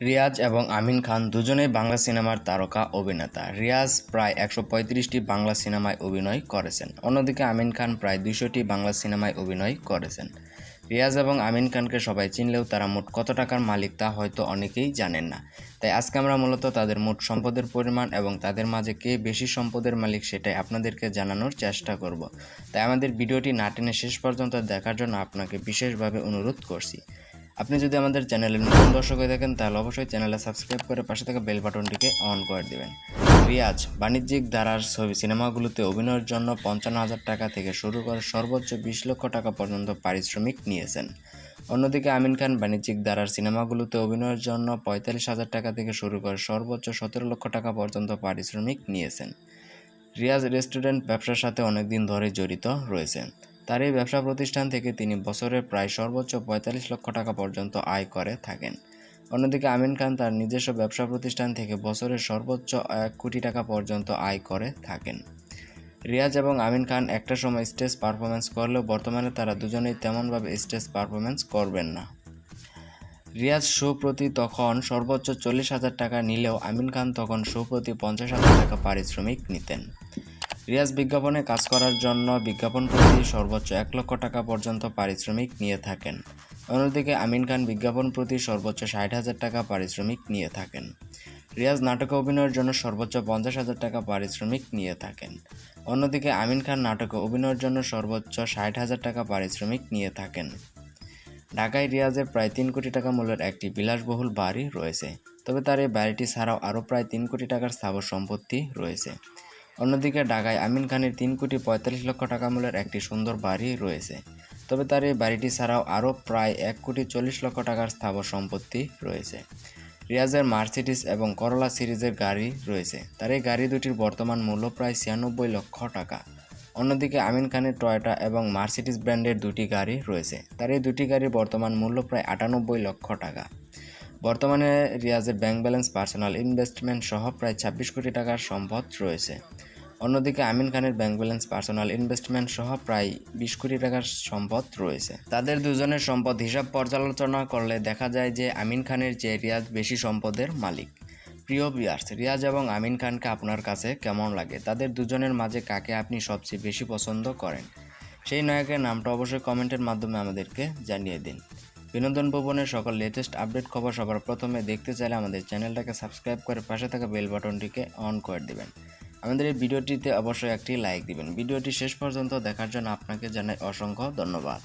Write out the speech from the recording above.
রিয়াজ এবং আমিন খান দুজনেই বাংলা সিনেমার তারকা অভিনেতা। রিয়াজ প্রায় একশো পঁয়ত্রিশটি বাংলা সিনেমায় অভিনয় করেছেন। অন্যদিকে আমিন খান প্রায় দুশোটি বাংলা সিনেমায় অভিনয় করেছেন। রিয়াজ এবং আমিন খানকে সবাই চিনলেও তারা মোট কত টাকার মালিক তা হয়তো অনেকেই জানেন না। তাই আজকে আমরা মূলত তাদের মোট সম্পদের পরিমাণ এবং তাদের মাঝে কে বেশি সম্পদের মালিক সেটাই আপনাদেরকে জানানোর চেষ্টা করব। তাই আমাদের ভিডিওটি না টেনে শেষ পর্যন্ত দেখার জন্য আপনাকে বিশেষভাবে অনুরোধ করছি। আপনি যদি আমাদের চ্যানেলের নতুন দর্শক হয়ে থাকেন, তাহলে অবশ্যই চ্যানেলে সাবস্ক্রাইব করে পাশে থাকা বেল বাটনটিকে অন করে দেবেন। রিয়াজ বাণিজ্যিক ধারার ছবি সিনেমাগুলোতে অভিনয়ের জন্য পঞ্চান্ন হাজার টাকা থেকে শুরু করে সর্বোচ্চ বিশ লক্ষ টাকা পর্যন্ত পারিশ্রমিক নিয়েছেন। অন্যদিকে আমিন খান বাণিজ্যিক ধারার সিনেমাগুলোতে অভিনয়ের জন্য পঁয়তাল্লিশ হাজার টাকা থেকে শুরু করে সর্বোচ্চ সতেরো লক্ষ টাকা পর্যন্ত পারিশ্রমিক নিয়েছেন। রিয়াজ রেস্টুরেন্ট ব্যবসার সাথে অনেকদিন ধরে জড়িত রয়েছেন। তার এই ব্যবসা প্রতিষ্ঠান থেকে তিনি বছরে প্রায় সর্বোচ্চ পঁয়তাল্লিশ লক্ষ টাকা পর্যন্ত আয় করে থাকেন। অন্যদিকে আমিন খান তার নিজস্ব ব্যবসা প্রতিষ্ঠান থেকে বছরে সর্বোচ্চ এক কোটি টাকা পর্যন্ত আয় করে থাকেন। রিয়াজ এবং আমিন খান একটা সময় স্টেজ পারফরমেন্স করলেও বর্তমানে তারা দুজনেই তেমনভাবে স্টেজ পারফরমেন্স করবেন না। রিয়াজ শো প্রতি তখন সর্বোচ্চ চল্লিশ হাজার টাকা নিলেও আমিন খান তখন শো প্রতি পঞ্চাশ হাজার টাকা পারিশ্রমিক নিতেন। রিয়াজ বিজ্ঞাপনে কাজ করার জন্য বিজ্ঞাপন প্রতি সর্বোচ্চ এক লক্ষ টাকা পর্যন্ত পারিশ্রমিক নিয়ে থাকেন। অন্যদিকে আমিন খান বিজ্ঞাপন প্রতি সর্বোচ্চ ষাট হাজার টাকা পারিশ্রমিক নিয়ে থাকেন। রিয়াজ নাটকে অভিনয়ের জন্য সর্বোচ্চ পঞ্চাশ হাজার টাকা পারিশ্রমিক নিয়ে থাকেন। অন্যদিকে আমিন খান নাটকে অভিনয়ের জন্য সর্বোচ্চ ষাট হাজার টাকা পারিশ্রমিক নিয়ে থাকেন। ঢাকায় রিয়াজের প্রায় তিন কোটি টাকা মূল্যের একটি বিলাসবহুল বাড়ি রয়েছে। তবে তার এই বাড়িটি ছাড়াও আরও প্রায় তিন কোটি টাকার স্থাবর সম্পত্তি রয়েছে। অন্যদিকে ঢাকায় আমিন খানের তিন কোটি পঁয়তাল্লিশ লক্ষ টাকা মূল্যের একটি সুন্দর বাড়ি রয়েছে। তবে তার এই বাড়িটি ছাড়াও আরও প্রায় এক কোটি চল্লিশ লক্ষ টাকার স্থাবর সম্পত্তি রয়েছে। রিয়াজের মার্সিডিস এবং করলা সিরিজের গাড়ি রয়েছে। তার এই গাড়ি দুটির বর্তমান মূল্য প্রায় ছিয়ানব্বই লক্ষ টাকা। অন্যদিকে আমিন খানের টয়োটা এবং মার্সিডিস ব্র্যান্ডের দুটি গাড়ি রয়েছে। তার এই দুটি গাড়ির বর্তমান মূল্য প্রায় আটানব্বই লক্ষ টাকা। বর্তমানে রিয়াজের ব্যাংক ব্যালেন্স পার্সোনাল ইনভেস্টমেন্ট সহ প্রায় ছাব্বিশ কোটি টাকার সম্পদ রয়েছে। অন্যদিকে আমিন খানের ব্যাংক ব্যালেন্স পার্সোনাল ইনভেস্টমেন্ট সহ প্রায় বিশ কোটি টাকার সম্পদ রয়েছে। তাদের দুজনের সম্পদ হিসাব পর্যালোচনা করলে দেখা যায় যে আমিন খানের চেয়ে রিয়াজ বেশি সম্পদের মালিক। প্রিয় বিয়ার্স রিয়াজ এবং আমিন খানকে আপনার কাছে কেমন লাগে? তাদের দুজনের মাঝে কাকে আপনি সবচেয়ে বেশি পছন্দ করেন? সেই নায়কের নামটা অবশ্যই কমেন্টের মাধ্যমে আমাদেরকে জানিয়ে দিন। বিনোদন ভবনের সকল লেটেস্ট আপডেট খবর সবার প্রথমে দেখতে চাইলে আমাদের চ্যানেলটাকে সাবস্ক্রাইব করে পাশে থাকা বেল বাটনটিকে অন করে দিবেন। আমাদের এই ভিডিওটিতে অবশ্যই একটি লাইক দিবেন। ভিডিওটি শেষ পর্যন্ত দেখার জন্য আপনাকে জানাই অসংখ্য ধন্যবাদ।